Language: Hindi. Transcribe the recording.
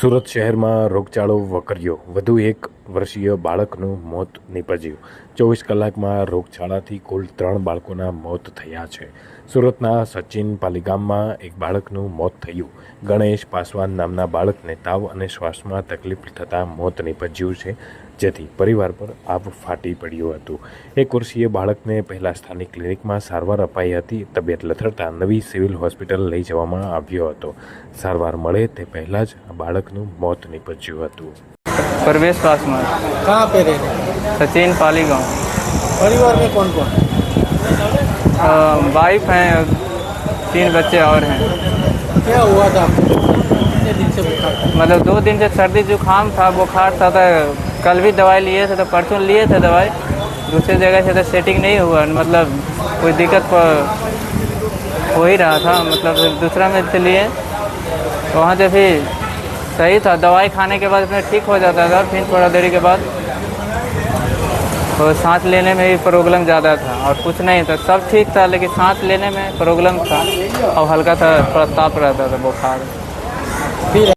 સુરત શહેરમાં રોગચાળો વકર્યો. વધુ એક વર્ષીય બાળકનું મોત નીપજ્યું. ચોવીસ કલાકમાં રોગચાળાથી કુલ ત્રણ બાળકોના મોત થયા છે. સુરતના સચિન પાલીગામમાં એક બાળકનું મોત થયું. ગણેશ પાસવાન નામના બાળકને તાવ અને શ્વાસમાં તકલીફ થતાં મોત નીપજ્યું છે, જેથી પરિવાર પર આભ ફાટી પડ્યું હતું. એક વર્ષીય બાળકને પહેલાં સ્થાનિક ક્લિનિકમાં સારવાર અપાઈ હતી. તબિયત લથડતા નવી સિવિલ હોસ્પિટલ લઈ જવામાં આવ્યો હતો. સારવાર મળે તે પહેલાં જ આ બાળકનું મોત નીપજ્યું હતું. परवेश पासवान। कहाँ पे रह रहे हैं सचिन पाली गाँव परिवार में कौन कौन? वाइफ हैं तीन बच्चे और हैं। क्या हुआ था? कितने दिन से बुखार मतलब दो दिन से सर्दी जुकाम था बुखार था तो कल भी दवाई लिए थे तो परसों लिए थे दवाई। दूसरी जगह से तो सेटिंग नहीं हुआ मतलब कोई दिक्कत हो ही रहा था मतलब दूसरा में से लिए। तो वहाँ से फिर सही था, दवाई खाने के बाद इसमें ठीक हो जाता था फिर थोड़ा देरी के बाद तो सांस लेने में भी प्रॉब्लम ज़्यादा था और कुछ नहीं था, सब ठीक था लेकिन सांस लेने में प्रॉब्लम था। और हल्का सा थोड़ा ताप रहता था, बुखार। फिर